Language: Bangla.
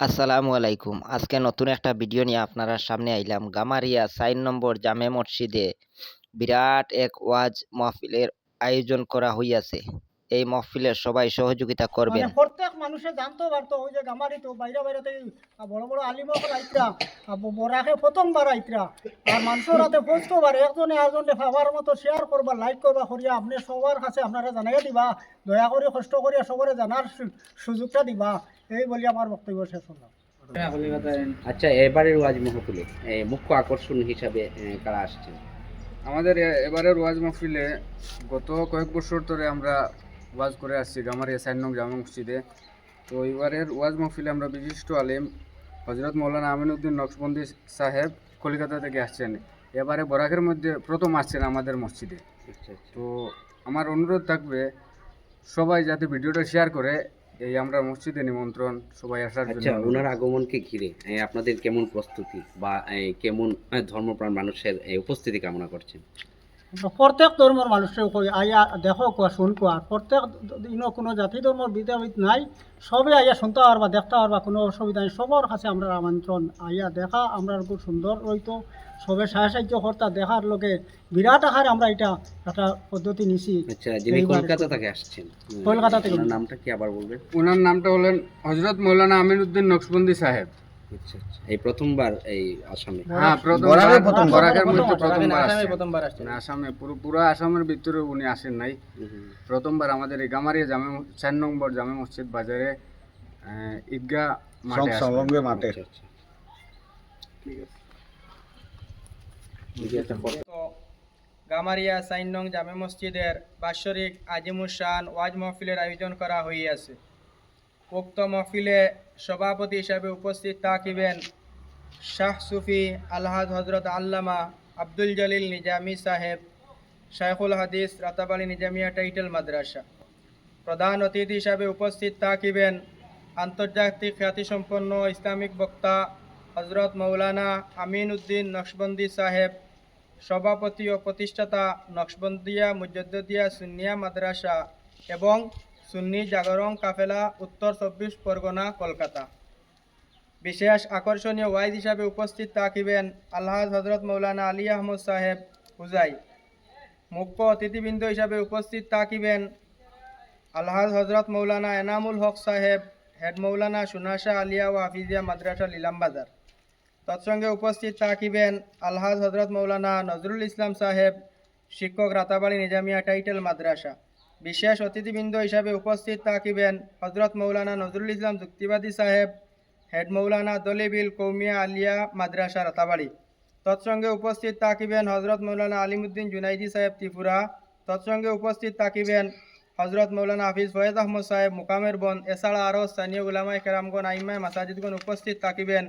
আসসালামু আলাইকুম। আজকে নতুন একটা ভিডিও নিয়ে আপনারা সামনে আইলাম। গামারিয়া সাইন নম্বর জামে মসজিদে বিরাট এক ওয়াজ মাহফিলের আয়োজন করা হইয়াছে। এই মাহফিলের সবাই সহযোগিতা করবেন। মানে প্রত্যেক মানুষে জানতে পারতো ওই যে গামারি তো বাইরে বাইরে থেকে বড় বড় আলিমকল আইতরা বরাকে প্রথমবার আইতরা আর মানুষের হাতে পৌঁছতে পারে একজনে একজনে পাওয়ার মতো শেয়ার করবা লাইক করবা করিয়া আপনি সবার কাছে আপনারা জানাইয়া দিবা দয়া করে কষ্ট করিয়া সবরে জানার সুযোগটা দিবা এই বলি আমার বক্তব্য শেষ হলাম আচ্ছা এবারের ওয়াজ মাহফিলে মুখ্য আকর্ষণ হিসাবে কারা আসছেন? আমাদের এবারের ওয়াজ মাহফিলে গত কয়েক বছর ধরে আমরা ওয়াজ করে আসছি গামারিয়া সাইন নং জামা মসজিদে। তো এবারের ওয়াজ মহফিলে আমরা বিশিষ্ট আলেম হজরত মৌলানা আমিনুদ্দিন নকশবন্দি সাহেব কলকাতা থেকে আসছেন। এবারে বরাকের মধ্যে প্রথম আসছেন আমাদের মসজিদে। আচ্ছা আচ্ছা। তো আমার অনুরোধ থাকবে সবাই যাতে ভিডিওটা শেয়ার করে এই আমরা মসজিদে নিমন্ত্রণ সবাই আসার আচ্ছা জন্য ওনার আগমনকে ঘিরে আপনাদের কেমন প্রস্তুতি বা কেমন ধর্মপ্রাণ মানুষের উপস্থিতি কামনা করছেন? প্রত্যেক ধর্মের মানুষের কই আইয়া দেখো কোয়া শুন কোয়া প্রত্যেক ইনো কোনো জাতি ধর্মের বিদ্যাবিদ নাই। সবে আইয়া শুনতে পারবা দেখতে পারবা কোনো অসুবিধা নেই। সবার কাছে আমরা আমন্ত্রণ আইয়া দেখা আমরা খুব সুন্দর রইতো সবে সাহায্য কর্তা দেখার লোকে বিরাট আকার আমরা এটা একটা পদ্ধতি নিছি। আচ্ছা যিনি কলকাতা থেকে আসছেন কলকাতা থেকে। ওনার নামটা কি আবার বলবেন? ওনার নামটা হলেন হজরত মৌলানা আমিনুদ্দিন নকশবন্দি সাহেব। এই প্রথমবার এই আসামে। হ্যাঁ প্রথম প্রথম বরাকের মধ্যে বরাকের প্রথমবার আসছেন। আসামে পুরো পুরো আসামের ভিতরে উনি আসেন নাই। প্রথমবার আমাদের এই গামারিয়া জামে চার নম্বর জামে মসজিদ বাজারে আহ, ঈদগাহ মাঠে আসবেন। আচ্ছা আচ্ছা। গামারিয়া সাইন নং জামে মসজিদের বাৎসরিক আজিমুর শান ওয়াজ মহফিলের আয়োজন করা হইয়াছে। উক্ত মহফিলে সভাপতি হিসাবে উপস্থিত থাকিবেন শাহ সুফি আলহাজ হজরত আল্লামা আব্দুল জলিল নিজামি সাহেব, শাইখুল হাদিস রাতাবালি নিজামিয়া টাইটেল মাদ্রাসা। প্রধান অতিথি হিসাবে উপস্থিত থাকিবেন আন্তর্জাতিক খ্যাতিসম্পন্ন ইসলামিক বক্তা হজরত মৌলানা আমিন উদ্দিন নকশবন্দি সাহেব, সভাপতি ও প্রতিষ্ঠাতা নকশবন্দিয়া মুজদ্দিয়া সুনিয়া মাদ্রাসা এবং সুন্নি জাগরণ কাফেলা উত্তর চব্বিশ পরগনা, কলকাতা। বিশেষ আকর্ষণীয় ওয়াইজ হিসাবে উপস্থিত থাকিবেন আলহাজ হজরত মৌলানা আলী আহমদ সাহেব হুজাই। মুখ্য অতিথিবৃন্দ হিসাবে উপস্থিত থাকিবেন আলহাজ হজরত মৌলানা এনামুল হক সাহেব, হেড মৌলানা সুনাশা আলিয়া ও হাফিজিয়া মাদ্রাসা লিলামবাজার। তৎসঙ্গে উপস্থিত থাকিবেন আলহাজ হজরত মৌলানা নজরুল ইসলাম সাহেব, শিক্ষক রাতাবাড়ি নিজামিয়া টাইটেল মাদ্রাসা। বিশেষ অতিথিবৃন্দ হিসাবে উপস্থিত থাকিবেন হজরত মৌলানা নজরুল ইসলাম যুক্তিবাদী সাহেব, হেড মৌলানা দলিবিল কৌমিয়া আলিয়া মাদ্রাসা রাতাবাড়ি। তৎসঙ্গে উপস্থিত থাকিবেন হজরত মৌলানা আলিমুদ্দিন জুনাইদি সাহেব ত্রিপুরা। তৎসঙ্গে উপস্থিত থাকিবেন হজরত মৌলানা হাফিজ ফয়েজ আহমদ সাহেব মুকামের বন। এছাড়া আরও স্থানীয় উলামায় কেরামগণ, আইমায়, মাসাজিদগণ উপস্থিত থাকিবেন।